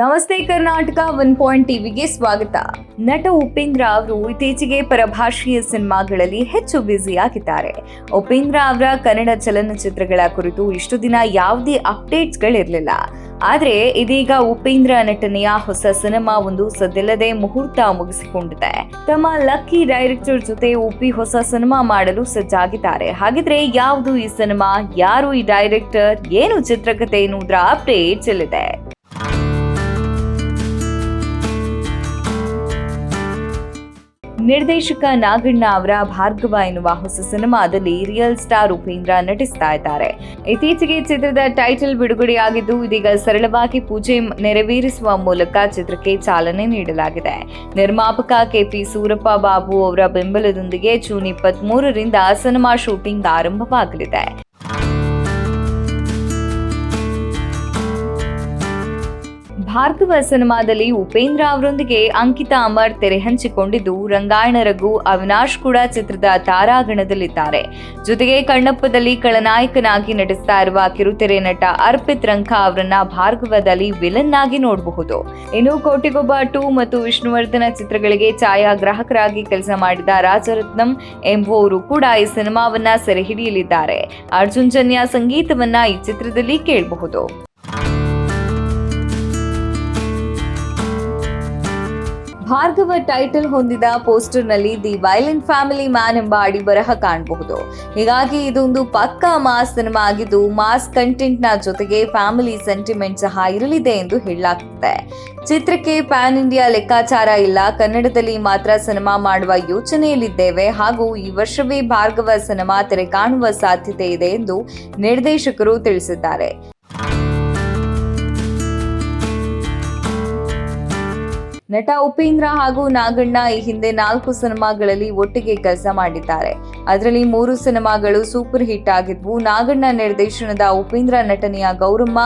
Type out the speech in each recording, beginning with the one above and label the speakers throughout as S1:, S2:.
S1: ನಮಸ್ತೆ Karnataka one point ಟಿವಿಗೆ ಸ್ವಾಗತ. ನಟ ಉಪೇಂದ್ರ ಅವರು ಇತ್ತೀಚೆಗೆ ಪರಭಾಷೀಯ ಸಿನಿಮಾಗಳಲ್ಲಿ ಹೆಚ್ಚು ಬ್ಯುಸಿ ಆಗಿದ್ದಾರೆ. ಉಪೇಂದ್ರ ಅವರ ಕನ್ನಡ ಚಲನಚಿತ್ರಗಳ ಕುರಿತು ಇಷ್ಟು ದಿನ ಯಾವುದೇ ಅಪ್ಡೇಟ್ಸ್ಗಳಿರಲಿಲ್ಲ. ಆದರೆ ಇದೀಗ ಉಪೇಂದ್ರ ನಟನೆಯ ಹೊಸ ಸಿನಿಮಾ ಒಂದು ಸದ್ದಿಲ್ಲದೆ ಮುಹೂರ್ತ ಮುಗಿಸಿಕೊಂಡಿದೆ. ತಮ್ಮ ಲಕ್ಕಿ ಡೈರೆಕ್ಟರ್ ಜೊತೆ ಉಪಿ ಹೊಸ ಸಿನಿಮಾ ಮಾಡಲು ಸಜ್ಜಾಗಿದ್ದಾರೆ. ಹಾಗಿದ್ರೆ ಯಾವುದು ಈ ಸಿನಿಮಾ? ಯಾರು ಈ ಡೈರೆಕ್ಟರ್? ಏನು ಚಿತ್ರಕಥೆ ಎನ್ನುವುದರ ಅಪ್ಡೇಟ್ಸ್ ಇಲ್ಲಿದೆ ನಿರ್ದೇಶಕ ನಾಗಣ್ಣ ಅವರ ಭಾರ್ಗವ ಎನ್ನುವ ಹೊಸ ಸಿನಿಮಾದಲ್ಲಿ ರಿಯಲ್ ಸ್ಟಾರ್ ಉಪೇಂದ್ರ ನಟಿಸ್ತಾ ಇದ್ದಾರೆ. ಇತ್ತೀಚೆಗೆ ಚಿತ್ರದ ಟೈಟಲ್ ಬಿಡುಗಡೆಯಾಗಿದ್ದು, ಇದೀಗ ಸರಳವಾಗಿ ಪೂಜೆ ನೆರವೇರಿಸುವ ಮೂಲಕ ಚಿತ್ರಕ್ಕೆ ಚಾಲನೆ ನೀಡಲಾಗಿದೆ. ನಿರ್ಮಾಪಕ ಕೆಪಿ ಸೂರಪ್ಪ ಬಾಬು ಅವರ ಬೆಂಬಲದೊಂದಿಗೆ ಜೂನ್ ಇಪ್ಪತ್ಮೂರರಿಂದ ಸಿನಿಮಾ ಶೂಟಿಂಗ್ ಆರಂಭವಾಗಲಿದೆ. ಭಾರ್ಗವ ಸಿನಿಮಾದಲ್ಲಿ ಉಪೇಂದ್ರ ಅವರೊಂದಿಗೆ ಅಂಕಿತಾ ಅಮರ್ ತೆರೆ ಹಂಚಿಕೊಂಡಿದ್ದು, ರಂಗಾಯಣ ರಘು, ಅವಿನಾಶ್ ಕೂಡ ಚಿತ್ರದ ತಾರಾಗಣದಲ್ಲಿದ್ದಾರೆ. ಜೊತೆಗೆ ಕಣ್ಣಪ್ಪದಲ್ಲಿ ಖಳನಾಯಕನಾಗಿ ನಟಿಸ್ತಾ ಇರುವ ಕಿರುತೆರೆ ನಟ ಅರ್ಪಿತ್ ರಂಖಾ ಅವರನ್ನ ಭಾರ್ಗವದಲ್ಲಿ ವಿಲನ್ ಆಗಿ ನೋಡಬಹುದು. ಇನ್ನು ಕೋಟಿಗೊಬ್ಬ ಟು ಮತ್ತು ವಿಷ್ಣುವರ್ಧನ ಚಿತ್ರಗಳಿಗೆ ಛಾಯಾಗ್ರಾಹಕರಾಗಿ ಕೆಲಸ ಮಾಡಿದ ರಾಜರತ್ನಂ ಎಂಬುವವರು ಕೂಡ ಈ ಸಿನಿಮಾವನ್ನ ಸೆರೆ ಹಿಡಿಯಲಿದ್ದಾರೆ. ಅರ್ಜುನ್ ಜನ್ಯ ಸಂಗೀತವನ್ನ ಈ ಚಿತ್ರದಲ್ಲಿ ಕೇಳಬಹುದು. ಭಾರ್ಗವ ಟೈಟಲ್ ಹೊಂದಿದ ಪೋಸ್ಟರ್ನಲ್ಲಿ ದಿ ವೈಲೆಂಟ್ ಫ್ಯಾಮಿಲಿ ಮ್ಯಾನ್ ಎಂಬ ಅಡಿ ಬರಹ ಕಾಣಬಹುದು. ಹೀಗಾಗಿ ಇದೊಂದು ಪಕ್ಕಾ ಮಾಸ್ ಸಿನಿಮಾ ಆಗಿದ್ದು, ಮಾಸ್ ಕಂಟೆಂಟ್ನ ಜೊತೆಗೆ ಫ್ಯಾಮಿಲಿ ಸೆಂಟಿಮೆಂಟ್ ಸಹ ಇರಲಿದೆ ಎಂದು ಹೇಳಲಾಗ್ತಿದೆ. ಚಿತ್ರಕ್ಕೆ ಪ್ಯಾನ್ ಇಂಡಿಯಾ ಲೆಕ್ಕಾಚಾರ ಇಲ್ಲ. ಕನ್ನಡದಲ್ಲಿ ಮಾತ್ರ ಸಿನಿಮಾ ಮಾಡುವ ಯೋಚನೆಯಲ್ಲಿದ್ದೇವೆ. ಹಾಗೂ ಈ ವರ್ಷವೇ ಭಾರ್ಗವ ಸಿನಿಮಾ ತೆರೆ ಕಾಣುವ ಸಾಧ್ಯತೆ ಇದೆ ಎಂದು ನಿರ್ದೇಶಕರು ತಿಳಿಸಿದ್ದಾರೆ. ನಟ ಉಪೇಂದ್ರ ಹಾಗೂ ನಾಗಣ್ಣ ಈ ಹಿಂದೆ ನಾಲ್ಕು ಸಿನಿಮಾಗಳಲ್ಲಿ ಒಟ್ಟಿಗೆ ಕೆಲಸ ಮಾಡಿದ್ದಾರೆ. ಅದರಲ್ಲಿ ಮೂರು ಸಿನಿಮಾಗಳು ಸೂಪರ್ ಹಿಟ್ ಆಗಿದ್ವು. ನಾಗಣ್ಣ ನಿರ್ದೇಶನದ ಉಪೇಂದ್ರ ನಟನೆಯ ಗೌರಮ್ಮ,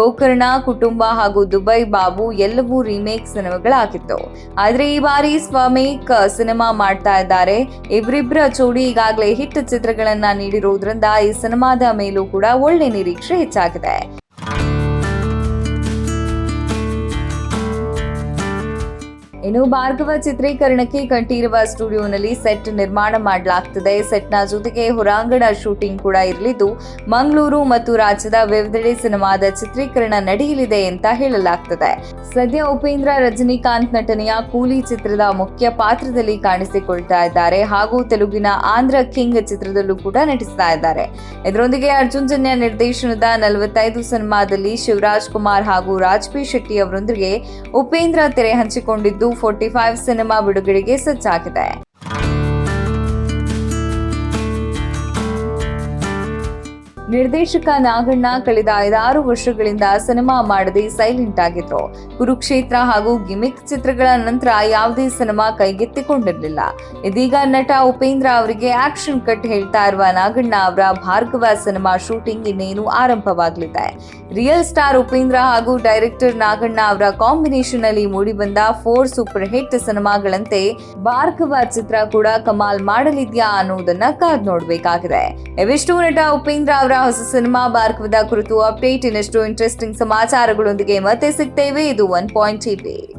S1: ಗೋಕರ್ಣ, ಕುಟುಂಬ ಹಾಗೂ ದುಬೈ ಬಾಬು ಎಲ್ಲವೂ ರೀಮೇಕ್ ಸಿನಿಮಾಗಳಾಗಿತ್ತು. ಆದರೆ ಈ ಬಾರಿ ಸ್ವಮೇಕ್ ಸಿನಿಮಾ ಮಾಡ್ತಾ ಇದ್ದಾರೆ. ಇವರಿಬ್ಬರ ಜೋಡಿ ಈಗಾಗಲೇ ಹಿಟ್ ಚಿತ್ರಗಳನ್ನ ನೀಡಿರುವುದರಿಂದ ಈ ಸಿನಿಮಾದ ಮೇಲೂ ಕೂಡ ಒಳ್ಳೆ ನಿರೀಕ್ಷೆ ಹೆಚ್ಚಾಗಿದೆ. ಇನ್ನು ಭಾರ್ಗವ ಚಿತ್ರೀಕರಣಕ್ಕೆ ಕಂಠೀರವ ಸ್ಟುಡಿಯೋನಲ್ಲಿ ಸೆಟ್ ನಿರ್ಮಾಣ ಮಾಡಲಾಗ್ತದೆ. ಸೆಟ್ನ ಜೊತೆಗೆ ಹೊರಾಂಗಣ ಶೂಟಿಂಗ್ ಕೂಡ ಇರಲಿದ್ದು, ಮಂಗಳೂರು ಮತ್ತು ರಾಜ್ಯದ ವಿವಿಧೆಡೆ ಸಿನಿಮಾದ ಚಿತ್ರೀಕರಣ ನಡೆಯಲಿದೆ ಅಂತ ಹೇಳಲಾಗ್ತದೆ. ಸದ್ಯ ಉಪೇಂದ್ರ ರಜನಿಕಾಂತ್ ನಟನೆಯ ಕೂಲಿ ಚಿತ್ರದ ಮುಖ್ಯ ಪಾತ್ರದಲ್ಲಿ ಕಾಣಿಸಿಕೊಳ್ತಾ ಇದ್ದಾರೆ. ಹಾಗೂ ತೆಲುಗಿನ ಆಂಧ್ರ ಕಿಂಗ್ ಚಿತ್ರದಲ್ಲೂ ಕೂಡ ನಟಿಸ್ತಾ ಇದ್ದಾರೆ. ಇದರೊಂದಿಗೆ ಅರ್ಜುನ್ ಜನ್ಯ ನಿರ್ದೇಶನದ ನಲವತ್ತೈದು ಸಿನಿಮಾದಲ್ಲಿ ಶಿವರಾಜ್ ಕುಮಾರ್ ಹಾಗೂ ರಾಜ್ಬಿ ಶೆಟ್ಟಿ ಅವರೊಂದಿಗೆ ಉಪೇಂದ್ರ ತೆರೆ ಹಂಚಿಕೊಂಡಿದ್ದು ಫೋರ್ಟಿ ಫೈವ್ ಸಿನಿಮಾ ಬಿಡುಗಡೆಗೆ ಸಜ್ಜಾಗಿದೆ. ನಿರ್ದೇಶಕ ನಾಗಣ್ಣ ಕಳೆದ ಐದಾರು ವರ್ಷಗಳಿಂದ ಸಿನಿಮಾ ಮಾಡದೆ ಸೈಲೆಂಟ್ ಆಗಿದ್ರು. ಕುರುಕ್ಷೇತ್ರ ಹಾಗೂ ಗಿಮಿಕ್ ಚಿತ್ರಗಳ ನಂತರ ಯಾವುದೇ ಸಿನಿಮಾ ಕೈಗೆತ್ತಿಕೊಂಡಿರಲಿಲ್ಲ. ಇದೀಗ ನಟ ಉಪೇಂದ್ರ ಅವರಿಗೆ ಆಕ್ಷನ್ ಕಟ್ ಹೇಳ್ತಾ ಇರುವ ನಾಗಣ್ಣ ಅವರ ಭಾರ್ಗವ ಸಿನಿಮಾ ಶೂಟಿಂಗ್ ಇನ್ನೇನು ಆರಂಭವಾಗಲಿದೆ. ರಿಯಲ್ ಸ್ಟಾರ್ ಉಪೇಂದ್ರ ಹಾಗೂ ಡೈರೆಕ್ಟರ್ ನಾಗಣ್ಣ ಅವರ ಕಾಂಬಿನೇಷನ್ ಅಲ್ಲಿ ಮೂಡಿಬಂದ ಫೋರ್ ಸೂಪರ್ ಹಿಟ್ ಸಿನಿಮಾಗಳಂತೆ ಭಾರ್ಗವ ಚಿತ್ರ ಕೂಡ ಕಮಾಲ್ ಮಾಡಲಿದ್ಯಾ ಅನ್ನೋದನ್ನ ಕಾದ್ ನೋಡಬೇಕಾಗಿದೆ. ಎವಿಷ್ಟು ನಟ ಉಪೇಂದ್ರ ಅವರ ಹೊಸ ಸಿನಿಮಾ ಭಾರತದ ಕುರಿತು ಅಪ್ಡೇಟ್ ಇನ್ನಷ್ಟು ಇಂಟ್ರೆಸ್ಟಿಂಗ್ ಸಮಾಚಾರಗಳೊಂದಿಗೆ ಮತ್ತೆ ಸಿಗ್ತೇವೆ. ಇದು ಒನ್ ಪಾಯಿಂಟ್ ಟಿವಿ